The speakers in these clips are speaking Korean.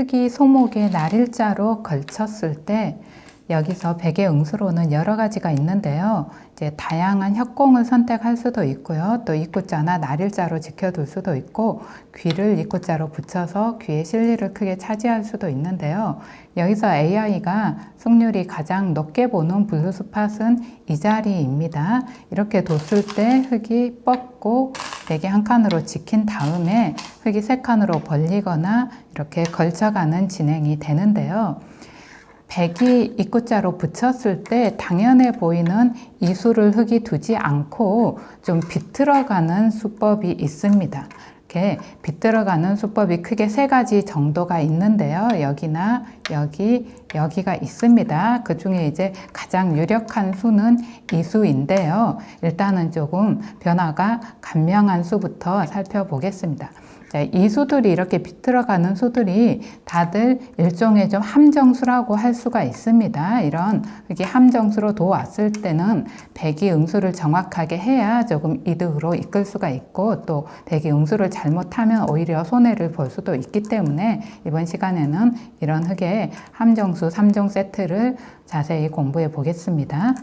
흙이 소목의 날일자로 걸쳤을 때 여기서 백의 응수로는 여러 가지가 있는데요. 이제 다양한 협공을 선택할 수도 있고요. 또 입구자나 날일자로 지켜둘 수도 있고 귀를 입구자로 붙여서 귀의 실리를 크게 차지할 수도 있는데요. 여기서 AI가 승률이 가장 높게 보는 블루 스팟은 이 자리입니다. 이렇게 뒀을 때 흙이 뻗고 베개 한 칸으로 지킨 다음에 흙이 세 칸으로 벌리거나 이렇게 걸쳐가는 진행이 되는데요. 백이 입구자로 붙였을 때 당연해 보이는 이수를 흙이 두지 않고 좀 비틀어가는 수법이 있습니다. 이렇게 비틀어가는 수법이 크게 세 가지 정도가 있는데요. 여기나 여기, 여기가 있습니다. 그 중에 이제 가장 유력한 수는 이 수인데요. 일단은 조금 변화가 간명한 수부터 살펴보겠습니다. 자, 이 수들이 이렇게 비틀어가는 수들이 다들 일종의 좀 함정수라고 할 수가 있습니다. 이런 이게 함정수로 도왔을 때는 백이 응수를 정확하게 해야 조금 이득으로 이끌 수가 있고 또 백이 응수를 잘못하면 오히려 손해를 볼 수도 있기 때문에 이번 시간에는 이런 흙의 함정수 3종 세트를 자세히 공부해 보겠습니다.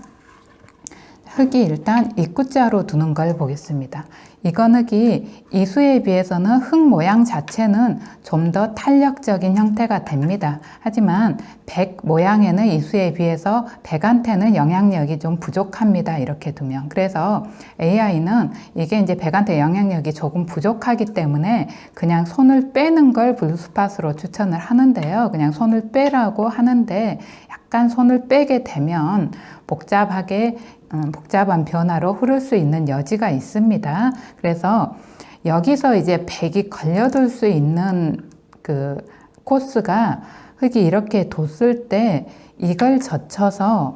흙이 일단 입구자로 두는 걸 보겠습니다. 이건 흙이 이수에 비해서는 흙 모양 자체는 좀 더 탄력적인 형태가 됩니다. 하지만 백 모양에는 이수에 비해서 백한테는 영향력이 좀 부족합니다. 이렇게 두면. 그래서 AI는 이게 이제 백한테 영향력이 조금 부족하기 때문에 그냥 손을 빼는 걸 블루스팟으로 추천을 하는데요. 그냥 손을 빼라고 하는데 약간 손을 빼게 되면 복잡하게 음, 복잡한 변화로 흐를 수 있는 여지가 있습니다. 그래서 여기서 이제 백이 걸려둘 수 있는 그 코스가 흙이 이렇게 뒀을 때 이걸 젖혀서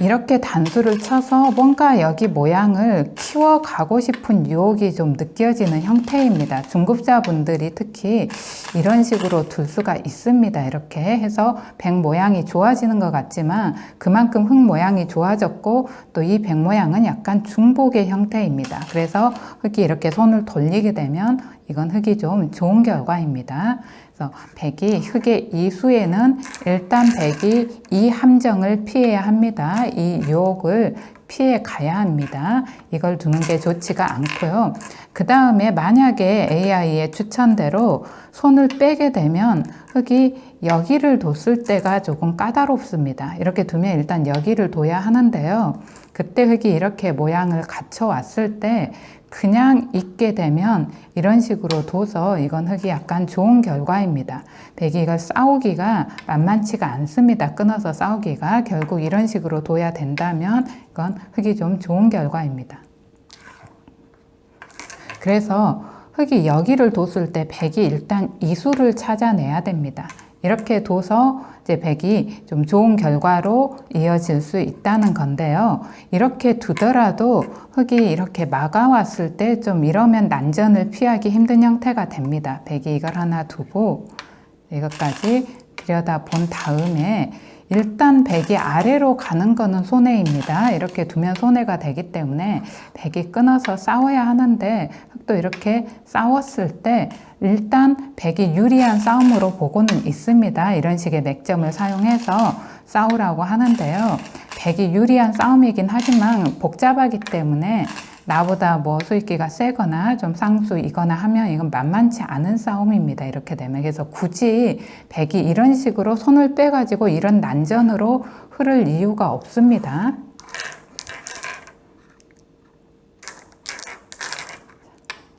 이렇게 단수를 쳐서 뭔가 여기 모양을 키워가고 싶은 유혹이 좀 느껴지는 형태입니다. 중급자분들이 특히 이런 식으로 둘 수가 있습니다. 이렇게 해서 백 모양이 좋아지는 것 같지만 그만큼 흙 모양이 좋아졌고 또 이 백 모양은 약간 중복의 형태입니다. 그래서 흙이 이렇게 손을 돌리게 되면 이건 흙이 좀 좋은 결과입니다. 그래서 백이 흙의 이수에는 일단 백이 이 함정을 피해야 합니다. 이 유혹을 피해 가야 합니다. 이걸 두는 게 좋지가 않고요. 그 다음에 만약에 AI의 추천대로 손을 빼게 되면 흙이 여기를 뒀을 때가 조금 까다롭습니다. 이렇게 두면 일단 여기를 둬야 하는데요. 그때 흙이 이렇게 모양을 갖춰 왔을 때 그냥 있게 되면 이런 식으로 둬서 이건 흙이 약간 좋은 결과입니다. 백이 이걸 싸우기가 만만치가 않습니다. 끊어서 싸우기가 결국 이런 식으로 둬야 된다면 이건 흙이 좀 좋은 결과입니다. 그래서 흙이 여기를 뒀을 때 백이 일단 이수를 찾아내야 됩니다. 이렇게 둬서 이제 백이 좀 좋은 결과로 이어질 수 있다는 건데요. 이렇게 두더라도 흙이 이렇게 막아왔을 때 좀 이러면 난전을 피하기 힘든 형태가 됩니다. 백이 이걸 하나 두고 이것까지 들여다 본 다음에 일단 백이 아래로 가는 거는 손해입니다. 이렇게 두면 손해가 되기 때문에 백이 끊어서 싸워야 하는데 흙도 이렇게 싸웠을 때 일단 백이 유리한 싸움으로 보고는 있습니다. 이런 식의 맥점을 사용해서 싸우라고 하는데요. 백이 유리한 싸움이긴 하지만 복잡하기 때문에 나보다 뭐 수익기가 세거나 좀 상수이거나 하면 이건 만만치 않은 싸움입니다. 이렇게 되면. 그래서 굳이 백이 이런 식으로 손을 빼가지고 이런 난전으로 흐를 이유가 없습니다.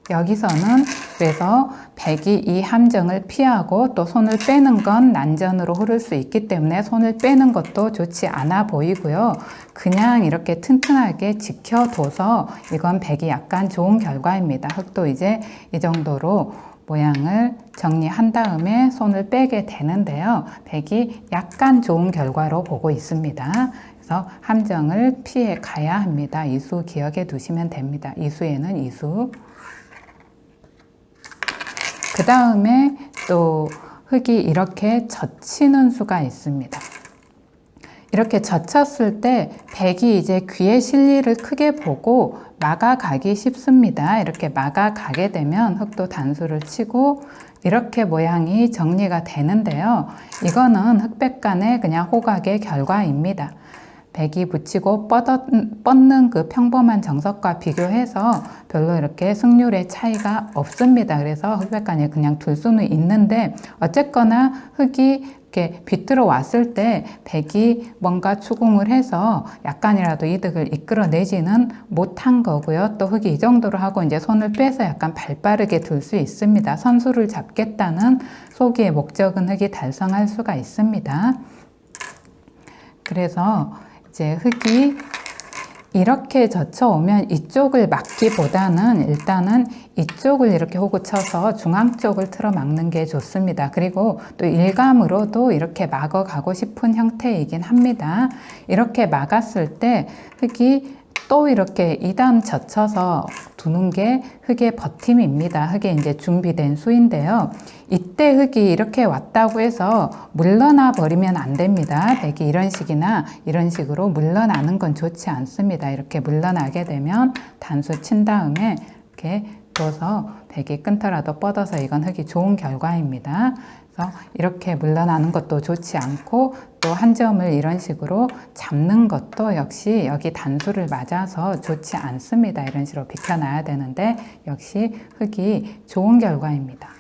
여기서는 그래서 백이 이 함정을 피하고 또 손을 빼는 건 난전으로 흐를 수 있기 때문에 손을 빼는 것도 좋지 않아 보이고요. 그냥 이렇게 튼튼하게 지켜둬서 이건 백이 약간 좋은 결과입니다. 흙도 이제 이 정도로 모양을 정리한 다음에 손을 빼게 되는데요. 백이 약간 좋은 결과로 보고 있습니다. 그래서 함정을 피해 가야 합니다. 이수 기억해 두시면 됩니다. 이수에는 이수. 그 다음에 또 흙이 이렇게 젖히는 수가 있습니다. 이렇게 젖혔을 때 백이 이제 귀의 실리를 크게 보고 막아가기 쉽습니다. 이렇게 막아가게 되면 흙도 단수를 치고 이렇게 모양이 정리가 되는데요. 이거는 흑백간의 그냥 호각의 결과입니다. 백이 붙이고 뻗어, 뻗는 그 평범한 정석과 비교해서 별로 이렇게 승률의 차이가 없습니다. 그래서 흑백간에 그냥 둘 수는 있는데 어쨌거나 흑이 이렇게 비틀어 왔을 때 백이 뭔가 추궁을 해서 약간이라도 이득을 이끌어내지는 못한 거고요. 또 흑이 이 정도로 하고 이제 손을 빼서 약간 발빠르게 둘수 있습니다. 선수를 잡겠다는 소기의 목적은 흑이 달성할 수가 있습니다. 그래서 이제 흙이 이렇게 젖혀오면 이쪽을 막기보다는 일단은 이쪽을 이렇게 호구 쳐서 중앙 쪽을 틀어 막는 게 좋습니다. 그리고 또 일감으로도 이렇게 막아가고 싶은 형태이긴 합니다. 이렇게 막았을 때 흙이 또 이렇게 2단 젖혀서 두는 게 흙의 버팀입니다. 흙에 이제 준비된 수인데요. 이때 흙이 이렇게 왔다고 해서 물러나 버리면 안 됩니다. 백이 이런 식이나 이런 식으로 물러나는 건 좋지 않습니다. 이렇게 물러나게 되면 단수 친 다음에 이렇게 둬서 백이 끈터라도 뻗어서 이건 흙이 좋은 결과입니다. 그래서 이렇게 물러나는 것도 좋지 않고 또 한 점을 이런 식으로 잡는 것도 역시 여기 단수를 맞아서 좋지 않습니다. 이런 식으로 비켜놔야 되는데 역시 흙이 좋은 결과입니다.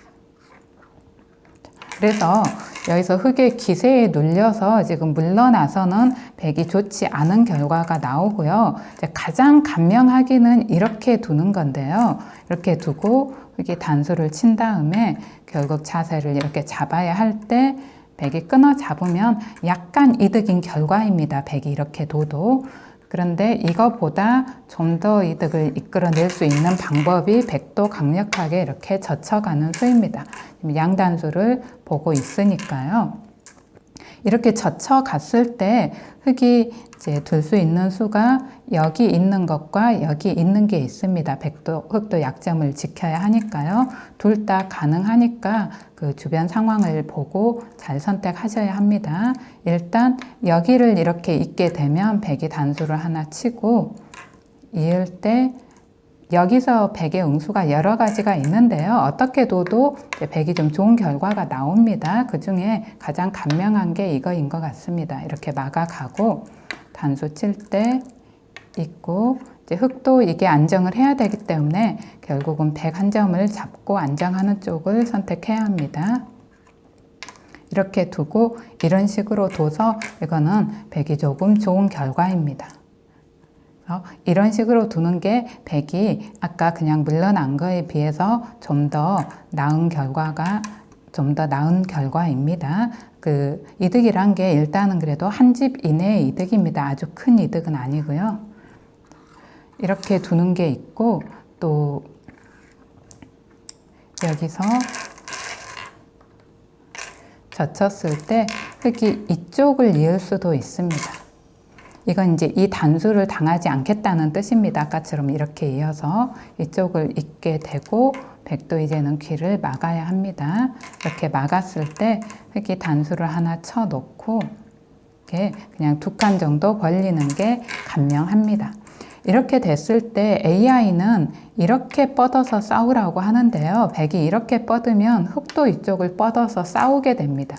그래서 여기서 흙의 기세에 눌려서 지금 물러나서는 백이 좋지 않은 결과가 나오고요. 가장 간명하기는 이렇게 두는 건데요. 이렇게 두고 흙이 단수를 친 다음에 결국 자세를 이렇게 잡아야 할 때 백이 끊어 잡으면 약간 이득인 결과입니다. 백이 이렇게 둬도. 그런데 이거보다 좀 더 이득을 이끌어낼 수 있는 방법이 백도 강력하게 이렇게 젖혀가는 수입니다. 양단수를 보고 있으니까요. 이렇게 젖혀 갔을 때 흙이 이제 둘 수 있는 수가 여기 있는 것과 여기 있는 게 있습니다. 백도, 흙도 약점을 지켜야 하니까요. 둘 다 가능하니까 그 주변 상황을 보고 잘 선택하셔야 합니다. 일단 여기를 이렇게 있게 되면 백이 단수를 하나 치고 이을 때 여기서 백의 응수가 여러 가지가 있는데요. 어떻게 둬도 백이 좀 좋은 결과가 나옵니다. 그 중에 가장 간명한 게 이거인 것 같습니다. 이렇게 막아가고 단수 칠 때 있고 이제 흙도 이게 안정을 해야 되기 때문에 결국은 백 한 점을 잡고 안정하는 쪽을 선택해야 합니다. 이렇게 두고 이런 식으로 둬서 이거는 백이 조금 좋은 결과입니다. 이런 식으로 두는 게 백이 아까 그냥 물러난 거에 비해서 좀 더 나은 결과가 좀 더 나은 결과입니다. 그 이득이란 게 일단은 그래도 한 집 이내의 이득입니다. 아주 큰 이득은 아니고요. 이렇게 두는 게 있고 또 여기서 젖혔을 때 흙이 이쪽을 이을 수도 있습니다. 이건 이제 이 단수를 당하지 않겠다는 뜻입니다. 아까처럼 이렇게 이어서 이쪽을 잇게 되고 백도 이제는 귀를 막아야 합니다. 이렇게 막았을 때 흙이 단수를 하나 쳐 놓고 이렇게 그냥 두 칸 정도 벌리는 게 간명합니다. 이렇게 됐을 때 AI는 이렇게 뻗어서 싸우라고 하는데요. 백이 이렇게 뻗으면 흙도 이쪽을 뻗어서 싸우게 됩니다.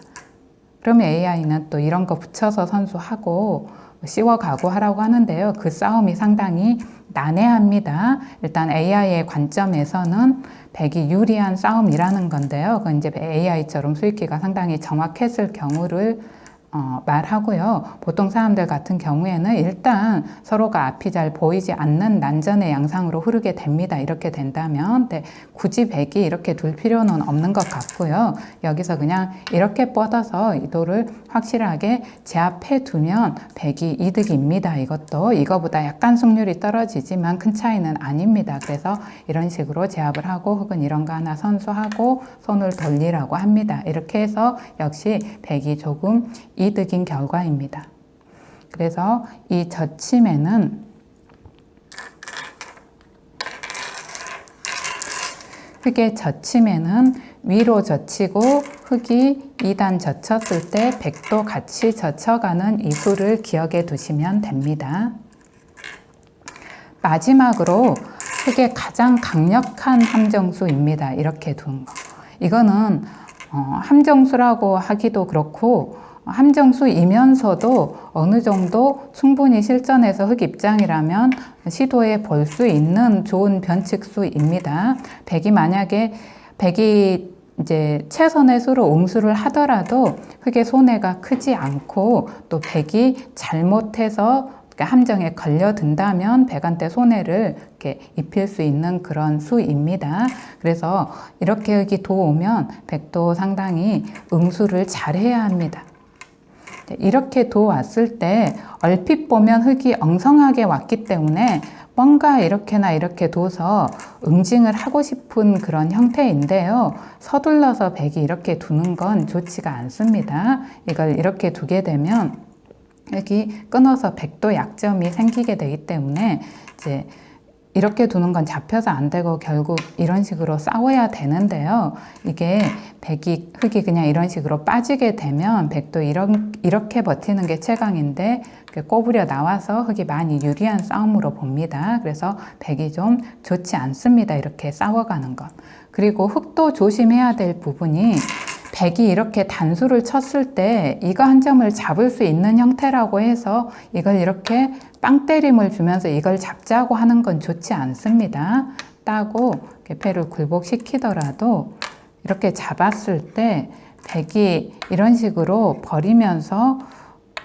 그러면 AI는 또 이런 거 붙여서 선수하고 씌워가고 하라고 하는데요. 그 싸움이 상당히 난해합니다. 일단 AI의 관점에서는 백이 유리한 싸움이라는 건데요. 그건 이제 AI처럼 수익기가 상당히 정확했을 경우를 어, 말하고요. 보통 사람들 같은 경우에는 일단 서로가 앞이 잘 보이지 않는 난전의 양상으로 흐르게 됩니다. 이렇게 된다면 네, 굳이 백이 이렇게 둘 필요는 없는 것 같고요. 여기서 그냥 이렇게 뻗어서 이도를 확실하게 제압해 두면 백이 이득입니다. 이것도 이거보다 약간 승률이 떨어지지만 큰 차이는 아닙니다. 그래서 이런 식으로 제압을 하고 혹은 이런 거 하나 선수하고 손을 돌리라고 합니다. 이렇게 해서 역시 백이 조금 이득인 결과입니다. 그래서 이 젖힘에는 흙의 젖힘에는 위로 젖히고 흙이 2단 젖혔을 때 백도 같이 젖혀가는 이 수를 기억해 두시면 됩니다. 마지막으로 흙의 가장 강력한 함정수입니다. 이렇게 둔 거. 이거는 어, 함정수라고 하기도 그렇고 함정수이면서도 어느 정도 충분히 실전에서 흙 입장이라면 시도해 볼 수 있는 좋은 변칙수입니다. 백이 만약에 백이 이제 최선의 수로 응수를 하더라도 흙의 손해가 크지 않고 또 백이 잘못해서 함정에 걸려든다면 백한테 손해를 이렇게 입힐 수 있는 그런 수입니다. 그래서 이렇게 흙이 도오면 백도 상당히 응수를 잘해야 합니다. 이렇게 도 왔을 때 얼핏 보면 흙이 엉성하게 왔기 때문에 뭔가 이렇게나 이렇게 둬서 응징을 하고 싶은 그런 형태인데요. 서둘러서 백이 이렇게 두는 건 좋지가 않습니다. 이걸 이렇게 두게 되면 여기 끊어서 백도 약점이 생기게 되기 때문에 이제 이렇게 두는 건 잡혀서 안 되고 결국 이런 식으로 싸워야 되는데요. 이게 백이 흙이 그냥 이런 식으로 빠지게 되면 백도 이런 이렇게 버티는 게 최강인데 꼬부려 나와서 흙이 많이 유리한 싸움으로 봅니다. 그래서 백이 좀 좋지 않습니다. 이렇게 싸워가는 것. 그리고 흙도 조심해야 될 부분이 백이 이렇게 단수를 쳤을 때 이거 한 점을 잡을 수 있는 형태라고 해서 이걸 이렇게 빵 때림을 주면서 이걸 잡자고 하는 건 좋지 않습니다. 따고 개패를 굴복시키더라도 이렇게 잡았을 때 백이 이런 식으로 버리면서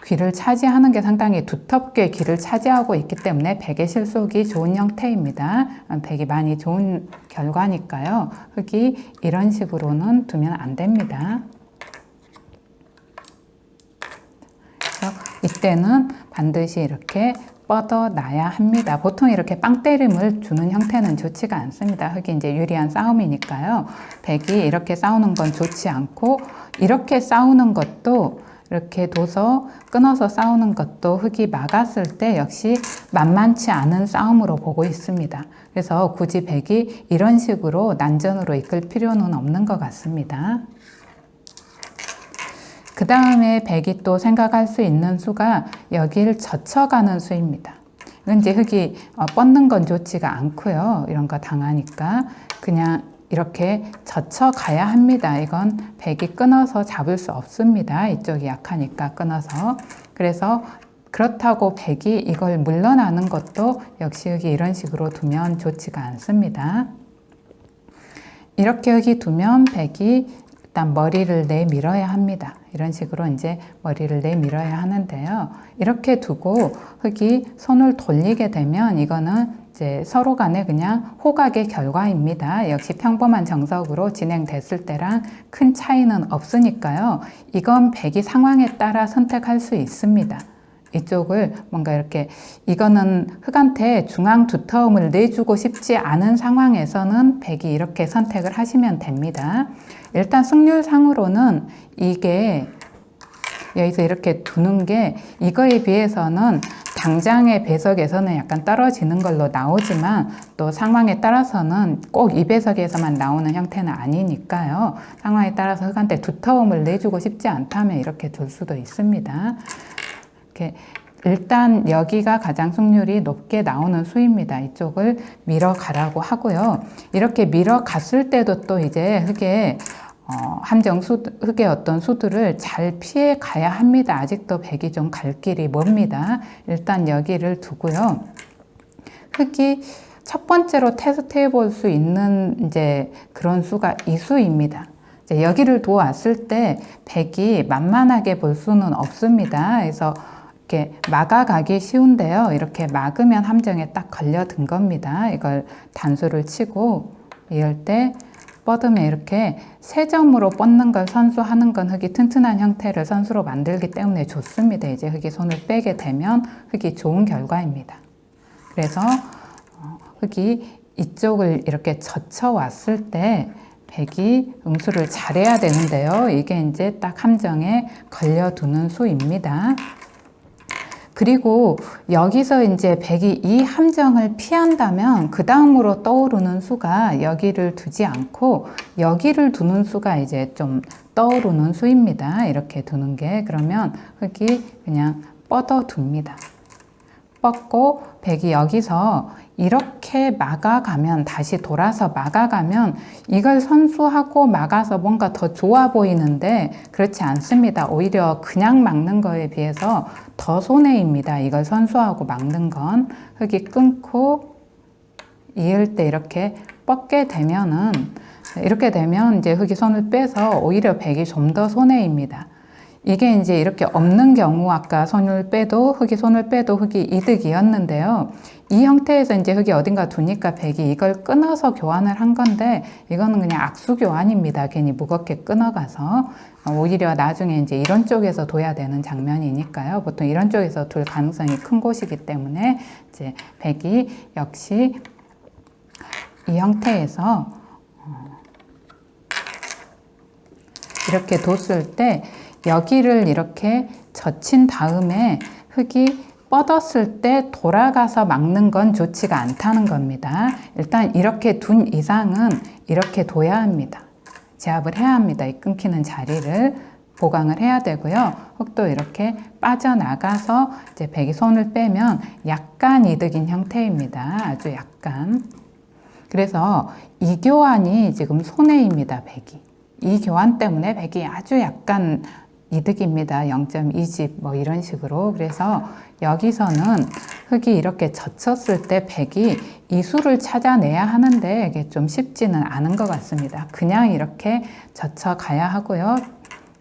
귀를 차지하는 게 상당히 두텁게 귀를 차지하고 있기 때문에 백의 실속이 좋은 형태입니다. 백이 많이 좋은 결과니까요. 흙이 이런 식으로는 두면 안 됩니다. 이때는 반드시 이렇게 뻗어놔야 합니다. 보통 이렇게 빵 때림을 주는 형태는 좋지가 않습니다. 흙이 이제 유리한 싸움이니까요. 백이 이렇게 싸우는 건 좋지 않고 이렇게 싸우는 것도 이렇게 둬서 끊어서 싸우는 것도 흙이 막았을 때 역시 만만치 않은 싸움으로 보고 있습니다. 그래서 굳이 백이 이런 식으로 난전으로 이끌 필요는 없는 것 같습니다. 그 다음에 백이 또 생각할 수 있는 수가 여기를 젖혀가는 수입니다. 이제 흙이 어, 뻗는 건 좋지가 않고요. 이런 거 당하니까 그냥 이렇게 젖혀 가야 합니다. 이건 백이 끊어서 잡을 수 없습니다. 이쪽이 약하니까 끊어서. 그래서 그렇다고 백이 이걸 물러나는 것도 역시 여기 이런 식으로 두면 좋지가 않습니다. 이렇게 여기 두면 백이 일단 머리를 내밀어야 합니다. 이런 식으로 이제 머리를 내밀어야 하는데요. 이렇게 두고 흙이 손을 돌리게 되면 이거는 이제 서로 간에 그냥 호각의 결과입니다. 역시 평범한 정석으로 진행됐을 때랑 큰 차이는 없으니까요. 이건 백이 상황에 따라 선택할 수 있습니다. 이쪽을 뭔가 이렇게 이거는 흑한테 중앙 두터움을 내주고 싶지 않은 상황에서는 백이 이렇게 선택을 하시면 됩니다. 일단 승률상으로는 이게 여기서 이렇게 두는 게 이거에 비해서는 당장의 배석에서는 약간 떨어지는 걸로 나오지만 또 상황에 따라서는 꼭 이 배석에서만 나오는 형태는 아니니까요. 상황에 따라서 흙한테 두터움을 내주고 싶지 않다면 이렇게 둘 수도 있습니다. 이렇게 일단 여기가 가장 승률이 높게 나오는 수입니다. 이쪽을 밀어 가라고 하고요. 이렇게 밀어 갔을 때도 또 이제 흙에 어, 함정 수, 흙의 어떤 수들을 잘 피해 가야 합니다. 아직도 백이 좀 갈 길이 멉니다. 일단 여기를 두고요. 흙이 첫 번째로 테스트해 볼 수 있는 이제 그런 수가 이 수입니다. 이제 여기를 두어왔을 때 백이 만만하게 볼 수는 없습니다. 그래서 이렇게 막아가기 쉬운데요. 이렇게 막으면 함정에 딱 걸려든 겁니다. 이걸 단수를 치고 이럴 때 뻗으면 이렇게 세 점으로 뻗는 걸 선수하는 건 흙이 튼튼한 형태를 선수로 만들기 때문에 좋습니다. 이제 흙이 손을 빼게 되면 흙이 좋은 결과입니다. 그래서 어, 흙이 이쪽을 이렇게 젖혀 왔을 때 백이 응수를 잘해야 되는데요. 이게 이제 딱 함정에 걸려두는 수입니다. 그리고 여기서 이제 백이 이 함정을 피한다면 그 다음으로 떠오르는 수가 여기를 두지 않고 여기를 두는 수가 이제 좀 떠오르는 수입니다. 이렇게 두는 게 그러면 흙이 그냥 뻗어 둡니다. 뻗고 백이 여기서 이렇게 막아가면 다시 돌아서 막아가면 이걸 선수하고 막아서 뭔가 더 좋아 보이는데 그렇지 않습니다. 오히려 그냥 막는 거에 비해서 더 손해입니다. 이걸 선수하고 막는 건 흙이 끊고 이을 때 이렇게 뻗게 되면은 이렇게 되면 이제 흙이 손을 빼서 오히려 백이 좀 더 손해입니다. 이게 이제 이렇게 없는 경우 아까 손을 빼도 흙이 손을 빼도 흙이 이득이었는데요. 이 형태에서 이제 흙이 어딘가 두니까 백이 이걸 끊어서 교환을 한 건데 이거는 그냥 악수 교환입니다. 괜히 무겁게 끊어가서 오히려 나중에 이제 이런 쪽에서 둬야 되는 장면이니까요. 보통 이런 쪽에서 둘 가능성이 큰 곳이기 때문에 이제 백이 역시 이 형태에서 어, 이렇게 뒀을 때 여기를 이렇게 젖힌 다음에 흙이 뻗었을 때 돌아가서 막는 건 좋지가 않다는 겁니다. 일단 이렇게 둔 이상은 이렇게 둬야 합니다. 제압을 해야 합니다. 이 끊기는 자리를 보강을 해야 되고요. 흙도 이렇게 빠져나가서 이제 백이 손을 빼면 약간 이득인 형태입니다. 아주 약간. 그래서 이 교환이 지금 손해입니다. 백이. 이 교환 때문에 백이 아주 약간 이득입니다. 0.2집 뭐 이런 식으로. 그래서 여기서는 흙이 이렇게 젖혔을 때 백이 이 수를 찾아내야 하는데 이게 좀 쉽지는 않은 것 같습니다. 그냥 이렇게 젖혀 가야 하고요.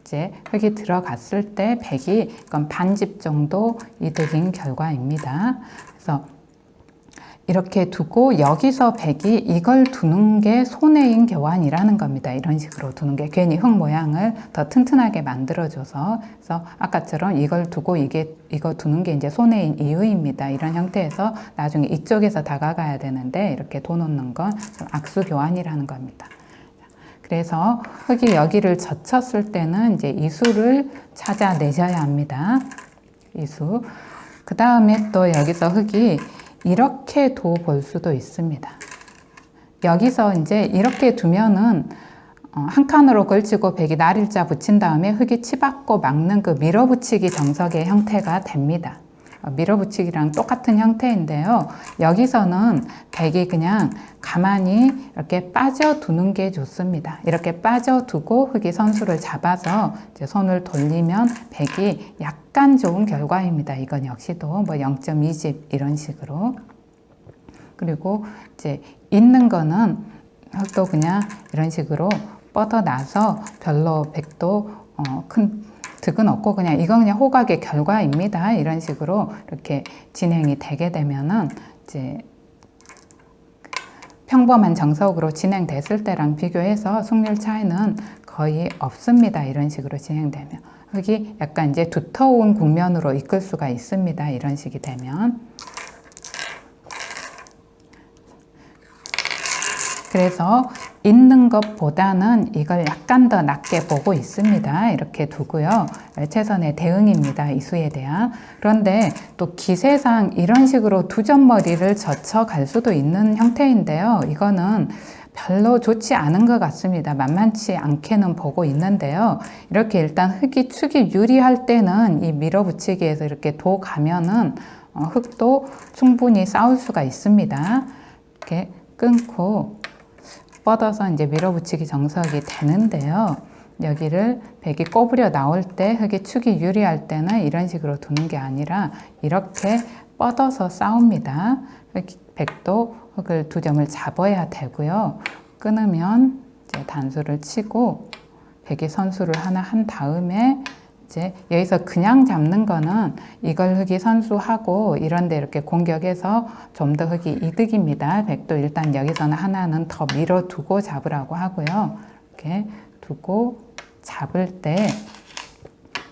이제 흙이 들어갔을 때 백이 이건 반집 정도 이득인 결과입니다. 그래서 이렇게 두고 여기서 백이 이걸 두는 게 손해인 교환이라는 겁니다. 이런 식으로 두는 게 괜히 흙 모양을 더 튼튼하게 만들어줘서 그래서 아까처럼 이걸 두고 이게 이거 두는 게 이제 손해인 이유입니다. 이런 형태에서 나중에 이쪽에서 다가가야 되는데 이렇게 둬놓는 건 악수 교환이라는 겁니다. 그래서 흙이 여기를 젖혔을 때는 이제 이 수를 찾아내셔야 합니다. 이 수. 그 다음에 또 여기서 흙이 이렇게 도 볼 수도 있습니다. 여기서 이제 이렇게 두면은 어, 한 칸으로 걸치고 백이 날일자 붙인 다음에 흙이 치받고 막는 그 밀어붙이기 정석의 형태가 됩니다. 어, 밀어붙이기랑 똑같은 형태인데요. 여기서는 백이 그냥 가만히 이렇게 빠져두는 게 좋습니다. 이렇게 빠져두고 흙이 선수를 잡아서 이제 손을 돌리면 백이 약간 좋은 결과입니다. 이건 역시도 뭐 0.2집 이런 식으로. 그리고 이제 있는 거는 흙도 그냥 이런 식으로 뻗어나서 별로 백도 어, 큰 득은 없고 그냥 이건 그냥 호각의 결과입니다. 이런 식으로 이렇게 진행이 되게 되면은 이제 평범한 정석으로 진행됐을 때랑 비교해서 승률 차이는 거의 없습니다. 이런 식으로 진행되면. 흙이 약간 이제 두터운 국면으로 이끌 수가 있습니다. 이런 식이 되면. 그래서 있는 것보다는 이걸 약간 더 낮게 보고 있습니다. 이렇게 두고요. 최선의 대응입니다. 이 수에 대한. 그런데 또 기세상 이런 식으로 두 점머리를 젖혀 갈 수도 있는 형태인데요. 이거는 별로 좋지 않은 것 같습니다. 만만치 않게는 보고 있는데요. 이렇게 일단 흙이 축이 유리할 때는 이 밀어붙이기에서 이렇게 도 가면은 어, 흙도 충분히 싸울 수가 있습니다. 이렇게 끊고 뻗어서 이제 밀어붙이기 정석이 되는데요. 여기를 백이 꼬부려 나올 때 흙이 축이 유리할 때는 이런 식으로 두는 게 아니라 이렇게 뻗어서 싸웁니다. 백도 흙을 두 점을 잡아야 되고요. 끊으면 이제 단수를 치고 백이 선수를 하나 한 다음에 이제 여기서 그냥 잡는 거는 이걸 흙이 선수하고 이런데 이렇게 공격해서 좀더 흙이 이득입니다. 백도 일단 여기서는 하나는 더 밀어두고 잡으라고 하고요. 이렇게 두고 잡을 때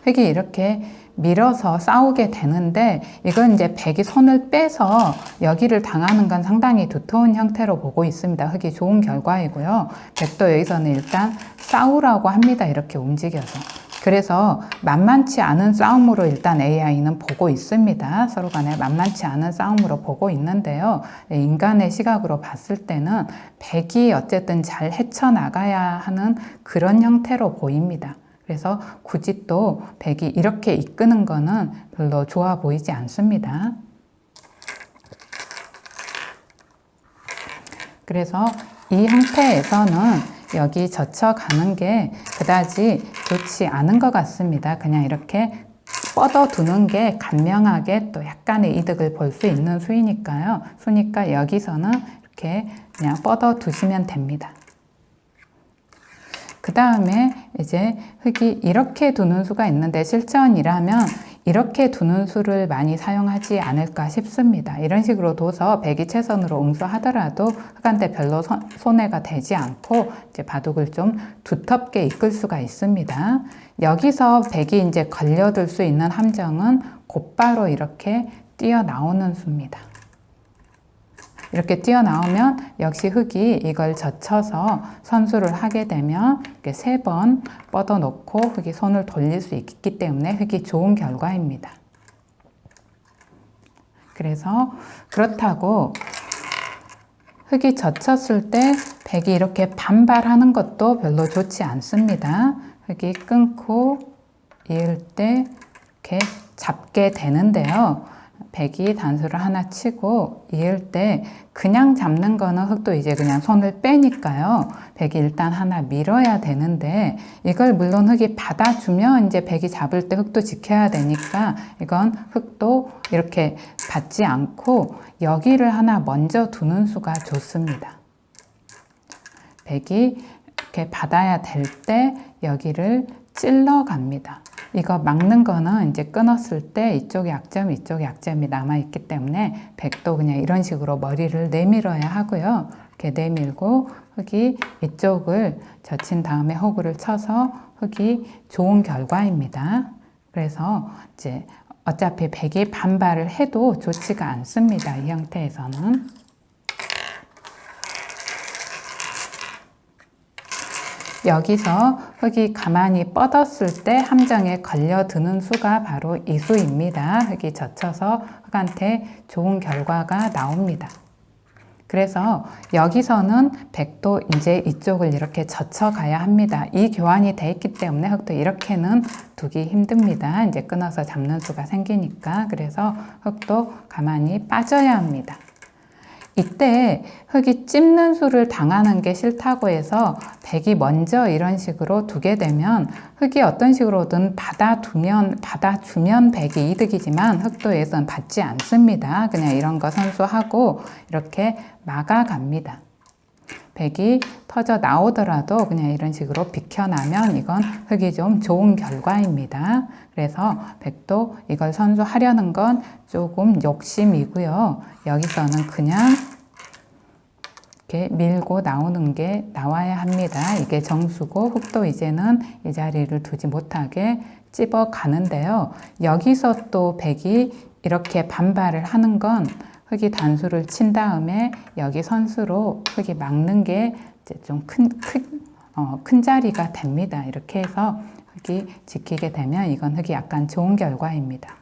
흙이 이렇게 밀어서 싸우게 되는데 이건 이제 백이 손을 빼서 여기를 당하는 건 상당히 두터운 형태로 보고 있습니다. 흙이 좋은 결과이고요. 백도 여기서는 일단 싸우라고 합니다. 이렇게 움직여서. 그래서 만만치 않은 싸움으로 일단 AI는 보고 있습니다. 서로 간에 만만치 않은 싸움으로 보고 있는데요. 예, 인간의 시각으로 봤을 때는 백이 어쨌든 잘 헤쳐나가야 하는 그런 형태로 보입니다. 그래서 굳이 또 백이 이렇게 이끄는 거는 별로 좋아 보이지 않습니다. 그래서 이 형태에서는 여기 젖혀가는 게 그다지 좋지 않은 것 같습니다. 그냥 이렇게 뻗어두는 게 간명하게 또 약간의 이득을 볼 수 있는 수이니까요. 수니까 여기서는 이렇게 그냥 뻗어두시면 됩니다. 그 다음에 이제 흙이 이렇게 두는 수가 있는데 실전이라면 이렇게 두는 수를 많이 사용하지 않을까 싶습니다. 이런 식으로 둬서 배기 채선으로 응수하더라도 흙한테 별로 손- 손해가 되지 않고 이제 바둑을 좀 두텁게 이끌 수가 있습니다. 여기서 백이 이제 걸려들 수 있는 함정은 곧바로 이렇게 뛰어나오는 수입니다. 이렇게 뛰어나오면 역시 흙이 이걸 젖혀서 선수를 하게 되면 이렇게 세 번 뻗어 놓고 흙이 손을 돌릴 수 있기 때문에 흙이 좋은 결과입니다. 그래서 그렇다고 흙이 젖혔을 때 백이 이렇게 반발하는 것도 별로 좋지 않습니다. 흙이 끊고 이을 때 이렇게 잡게 되는데요. 백이 단수를 하나 치고 이을 때 그냥 잡는 거는 흙도 이제 그냥 손을 빼니까요. 백이 일단 하나 밀어야 되는데 이걸 물론 흙이 받아주면 이제 백이 잡을 때 흙도 지켜야 되니까 이건 흙도 이렇게 받지 않고 여기를 하나 먼저 두는 수가 좋습니다. 백이 이렇게 받아야 될 때 여기를 찔러 갑니다. 이거 막는 거는 이제 끊었을 때 이쪽 약점, 이쪽 약점이 남아있기 때문에 백도 그냥 이런 식으로 머리를 내밀어야 하고요. 이렇게 내밀고 흙이 이쪽을 젖힌 다음에 호구를 쳐서 흙이 좋은 결과입니다. 그래서 이제 어차피 백이 반발을 해도 좋지가 않습니다. 이 형태에서는. 여기서 흙이 가만히 뻗었을 때 함정에 걸려드는 수가 바로 이 수입니다. 흙이 젖혀서 흙한테 좋은 결과가 나옵니다. 그래서 여기서는 백도 이제 이쪽을 이렇게 젖혀 가야 합니다. 이 교환이 돼 있기 때문에 흙도 이렇게는 두기 힘듭니다. 이제 끊어서 잡는 수가 생기니까. 그래서 흙도 가만히 빠져야 합니다. 이때 흙이 찝는 수를 당하는 게 싫다고 해서 백이 먼저 이런 식으로 두게 되면 흙이 어떤 식으로든 받아두면 받아주면 백이 이득이지만 흙도에선 받지 않습니다. 그냥 이런 거 선수하고 이렇게 막아갑니다. 백이 터져 나오더라도 그냥 이런 식으로 비켜나면 이건 흙이 좀 좋은 결과입니다. 그래서 백도 이걸 선수하려는 건 조금 욕심이고요. 여기서는 그냥 이렇게 밀고 나오는 게 나와야 합니다. 이게 정수고 흙도 이제는 이 자리를 두지 못하게 찝어 가는데요. 여기서 또 백이 이렇게 반발을 하는 건 흙이 단수를 친 다음에 여기 선수로 흙이 막는 게 이제 좀큰큰 어, 큰 자리가 됩니다. 이렇게 해서 흙이 지키게 되면 이건 흙이 약간 좋은 결과입니다.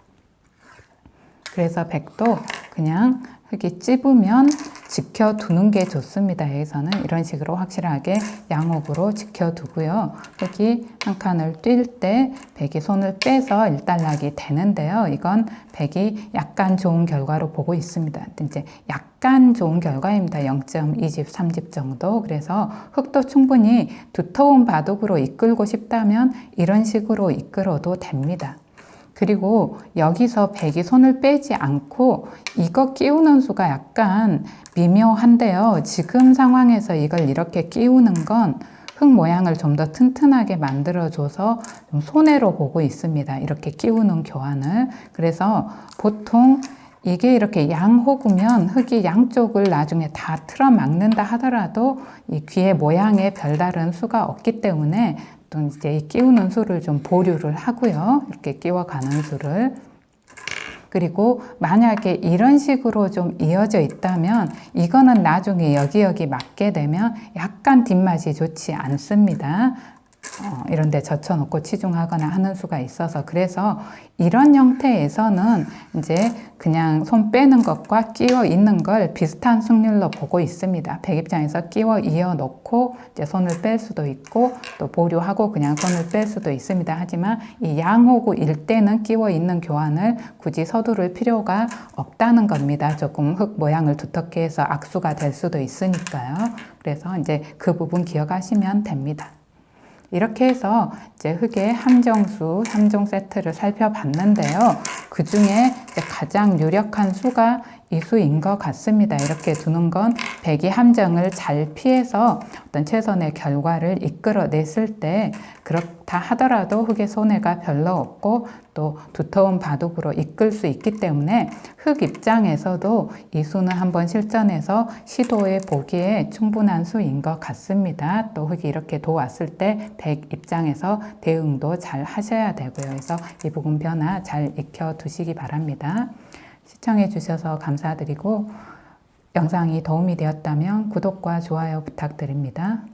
그래서 백도 그냥 흙이 찝으면 지켜두는 게 좋습니다. 여기서는 이런 식으로 확실하게 양옥으로 지켜두고요. 흙이 한 칸을 뛸 때 백이 손을 빼서 일단락이 되는데요. 이건 백이 약간 좋은 결과로 보고 있습니다. 이제 약간 좋은 결과입니다. 0.2집, 3집 정도. 그래서 흙도 충분히 두터운 바둑으로 이끌고 싶다면 이런 식으로 이끌어도 됩니다. 그리고 여기서 백이 손을 빼지 않고 이거 끼우는 수가 약간 미묘한데요. 지금 상황에서 이걸 이렇게 끼우는 건 흙 모양을 좀 더 튼튼하게 만들어줘서 좀 손해로 보고 있습니다. 이렇게 끼우는 교환을. 그래서 보통 이게 이렇게 양호구면 흙이 양쪽을 나중에 다 틀어 막는다 하더라도 이 귀의 모양에 별다른 수가 없기 때문에 또 이제 이 끼우는 수를 좀 보류를 하고요. 이렇게 끼워가는 수를. 그리고 만약에 이런 식으로 좀 이어져 있다면 이거는 나중에 여기 여기 맞게 되면 약간 뒷맛이 좋지 않습니다. 어, 이런 데 젖혀놓고 치중하거나 하는 수가 있어서 그래서 이런 형태에서는 이제 그냥 손 빼는 것과 끼워 있는 걸 비슷한 승률로 보고 있습니다. 백 입장에서 끼워 이어 놓고 이제 손을 뺄 수도 있고 또 보류하고 그냥 손을 뺄 수도 있습니다. 하지만 이 양호구 일 때는 끼워 있는 교환을 굳이 서두를 필요가 없다는 겁니다. 조금 흙 모양을 두텁게 해서 악수가 될 수도 있으니까요. 그래서 이제 그 부분 기억하시면 됩니다. 이렇게 해서 이제 흙의 함정수, 함정 세트를 살펴봤는데요. 그 중에 가장 유력한 수가 이 수인 것 같습니다. 이렇게 두는 건 배기 함정을 잘 피해서 어떤 최선의 결과를 이끌어냈을 때 그렇다 하더라도 흙의 손해가 별로 없고 또 두터운 바둑으로 이끌 수 있기 때문에 흙 입장에서도 이 수는 한번 실전해서 시도해 보기에 충분한 수인 것 같습니다. 또 흙이 이렇게 도왔을 때 백 입장에서 대응도 잘 하셔야 되고요. 그래서 이 부분 변화 잘 익혀 두시기 바랍 니다. 시청해 주셔서 감사드리고 영상이 도움이 되었다면 구독과 좋아요 부탁드립니다.